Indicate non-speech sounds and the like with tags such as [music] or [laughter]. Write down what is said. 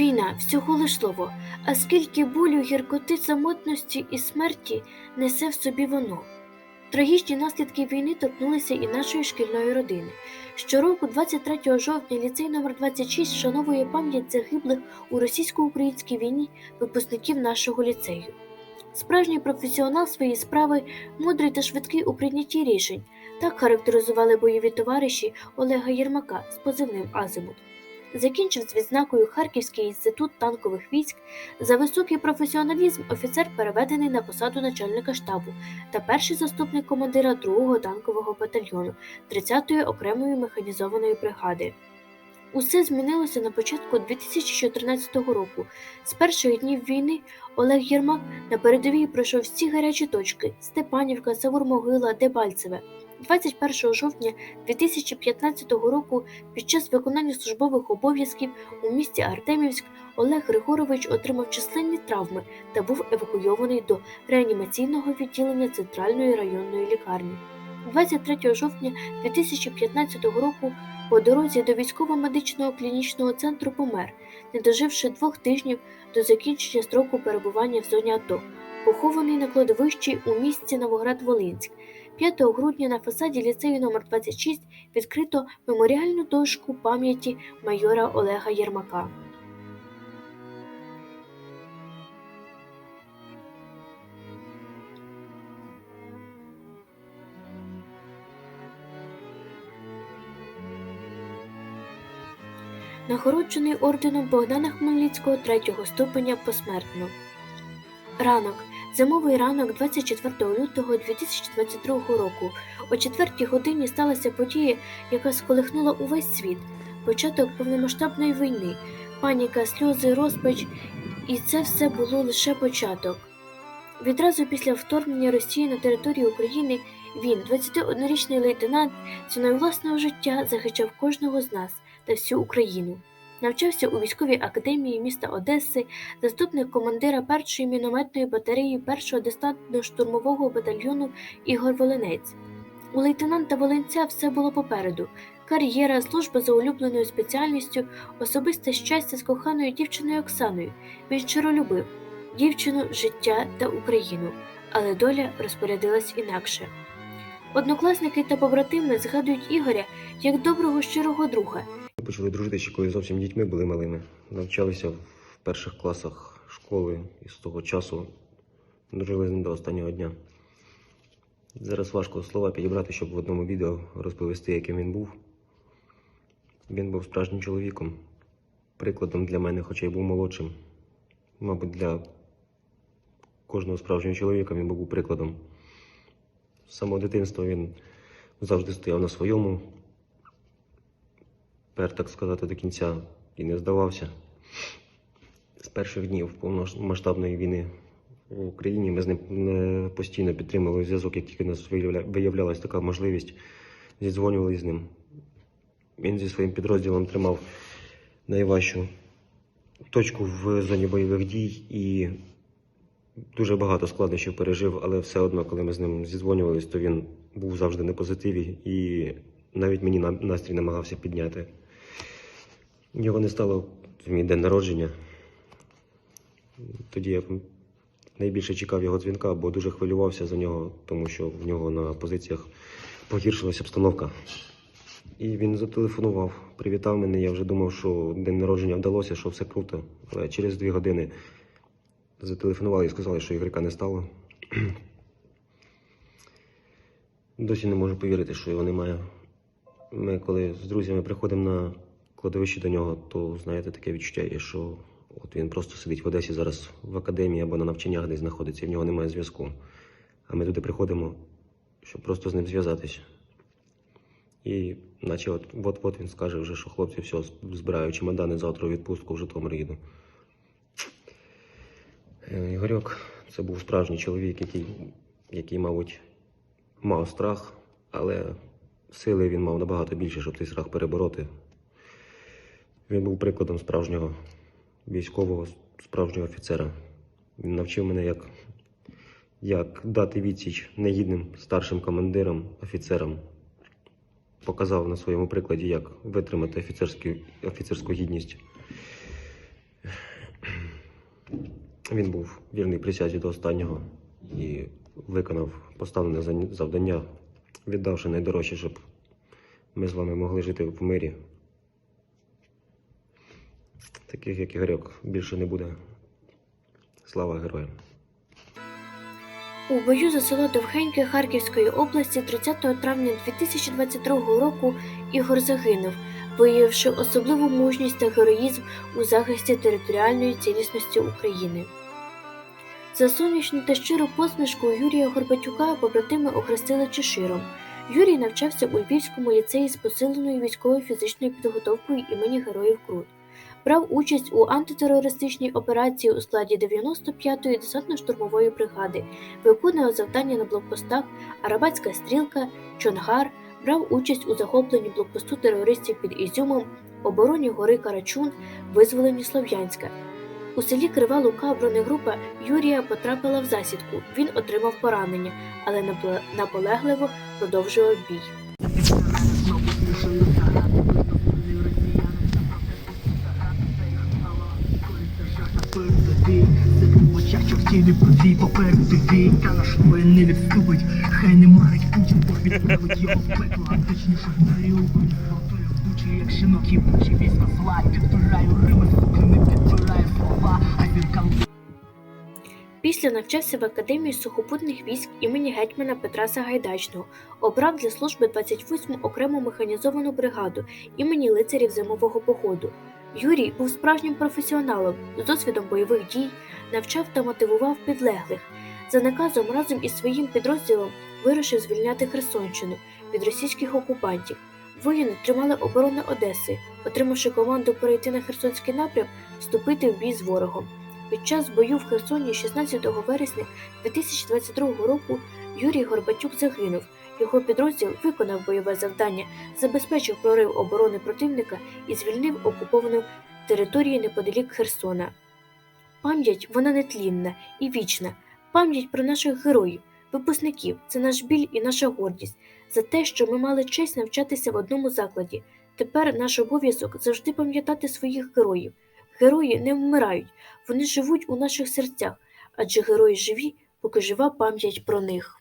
Війна всього лиш слово, а скільки болю, гіркоти, самотності і смерті несе в собі воно. Трагічні наслідки війни торкнулися і нашої шкільної родини. Щороку, 23 жовтня, ліцей номер 26 вшановує пам'ять загиблих у російсько-українській війні випускників нашого ліцею. Справжній професіонал своєї справи, мудрий та швидкий у прийнятті рішень. Так характеризували бойові товариші Олега Єрмака з позивним Азимут. Закінчив з відзнакою Харківський інститут танкових військ. За високий професіоналізм офіцер переведений на посаду начальника штабу та перший заступник командира 2-го танкового батальйону 30-ї окремої механізованої бригади. Усе змінилося на початку 2014 року. З перших днів війни Олег Єрмак на передовій пройшов всі гарячі точки Степанівка, Савур-Могила, Дебальцеве. 21 жовтня 2015 року під час виконання службових обов'язків у місті Артемівськ Олег Григорович отримав численні травми та був евакуйований до реанімаційного відділення Центральної районної лікарні. 23 жовтня 2015 року по дорозі до військово-медичного клінічного центру помер, не доживши двох тижнів до закінчення строку перебування в зоні АТО, похований на кладовищі у місті Новоград-Волинськ. 5 грудня на фасаді ліцею номер 26 відкрито меморіальну дошку пам'яті майора Олега Єрмака. Нагороджений орденом Богдана Хмельницького третього ступеня посмертно. Ранок. Зимовий ранок 24 лютого 2022 року. О 4 годині сталася подія, яка сколихнула увесь світ. Початок повномасштабної війни, паніка, сльози, розпач, і це все було лише початок. Відразу після вторгнення Росії на територію України він, 21-річний лейтенант, ціною власного життя захищав кожного з нас та всю Україну. Навчався у військовій академії міста Одеси, заступник командира першої мінометної батареї першого десантно-штурмового батальйону Ігор Волинець. У лейтенанта Волинця все було попереду: кар'єра, служба за улюбленою спеціальністю, особисте щастя з коханою дівчиною Оксаною. Він щиро любив дівчину, життя та Україну, але доля розпорядилась інакше. Однокласники та побратими згадують Ігоря як доброго щирого друга, Ми почали дружити ще коли зовсім дітьми були малими. Навчалися в перших класах школи і з того часу дружили з ним до останнього дня. Зараз важко слова підібрати, щоб в одному відео розповісти, яким він був. Він був справжнім чоловіком, прикладом для мене, хоча й був молодшим. Мабуть, для кожного справжнього чоловіка він був прикладом. З самого дитинства він завжди стояв на своєму, пер, так сказати, до кінця і не здавався. З перших днів повномасштабної війни в Україні ми з ним постійно підтримували зв'язок, як тільки нас виявля- виявлялась така можливість, зідзвонювали з ним. Він зі своїм підрозділом тримав найважчу точку в зоні бойових дій і дуже багато складнощів пережив, але все одно, коли ми з ним зідзвонювались, то він був завжди на позитиві і навіть мені настрій намагався підняти. Його не стало в мій день народження. Тоді я найбільше чекав його дзвінка, бо дуже хвилювався за нього, тому що в нього на позиціях погіршилася обстановка. І він зателефонував, привітав мене. Я вже думав, що день народження вдалося, що все круто. Але через дві години зателефонували і сказали, що Ігорка не стало. [clears throat] Досі не можу повірити, що його немає. Ми, коли з друзями приходимо на кладовище до нього, то знаєте, таке відчуття що от він просто сидить в Одесі зараз в академії або на навчаннях десь знаходиться, і в нього немає зв'язку. А ми туди приходимо, щоб просто з ним зв'язатися. І наче от от-от він скаже вже, що хлопці все, збираю чемодани завтра у відпустку в Житомир їду. Е, Ігорьок це був справжній чоловік, який, який, мабуть, мав страх, але сили він мав набагато більше, щоб цей страх перебороти. Він був прикладом справжнього військового, справжнього офіцера. Він навчив мене, як, як дати відсіч негідним старшим командирам, офіцерам. Показав на своєму прикладі, як витримати офіцерську, гідність. Він був вірний присязі до останнього і виконав поставлене завдання, віддавши найдорожче, щоб ми з вами могли жити в мирі. Таких, як Ігорьок, більше не буде. Слава героям! У бою за село Довгеньке Харківської області 30 травня 2022 року Ігор загинув, виявивши особливу мужність та героїзм у захисті територіальної цілісності України. За сонячну та щиру посмішку Юрія Горбатюка побратими охрестили Чеширом. Юрій навчався у Львівському ліцеї з посиленою військовою фізичною підготовкою імені Героїв Крут. Брав участь у антитерористичній операції у складі 95-ї десантно-штурмової бригади, виконував завдання на блокпостах Арабатська стрілка, Чонгар, брав участь у захопленні блокпосту терористів під Ізюмом, обороні гори Карачун, визволенні Слов'янська. У селі Крива Лука бронегрупа Юрія потрапила в засідку. Він отримав поранення, але наполегливо продовжував бій. Чортів подвій попереду вій Та наш воїн не відступить Хай не марить Путін Бог відправить його в пекло А точніше в Готую як щенок їбучі Військо зла Підбираю рими, сука, не підбираю слова А зіркам Після навчався в академії сухопутних військ імені гетьмана Петра Сагайдачного, обрав для служби 28-му окрему механізовану бригаду імені лицарів зимового походу. Юрій був справжнім професіоналом з досвідом бойових дій, навчав та мотивував підлеглих. За наказом разом із своїм підрозділом вирушив звільняти Херсонщину від російських окупантів. Воїни тримали оборону Одеси, отримавши команду перейти на Херсонський напрям, вступити в бій з ворогом. Під час бою в Херсоні 16 вересня 2022 року Юрій Горбатюк загинув. Його підрозділ виконав бойове завдання, забезпечив прорив оборони противника і звільнив окуповану територію неподалік Херсона. Пам'ять вона нетлінна і вічна. Пам'ять про наших героїв, випускників це наш біль і наша гордість за те, що ми мали честь навчатися в одному закладі. Тепер наш обов'язок завжди пам'ятати своїх героїв. Герої не вмирають, вони живуть у наших серцях, адже герої живі, поки жива пам'ять про них.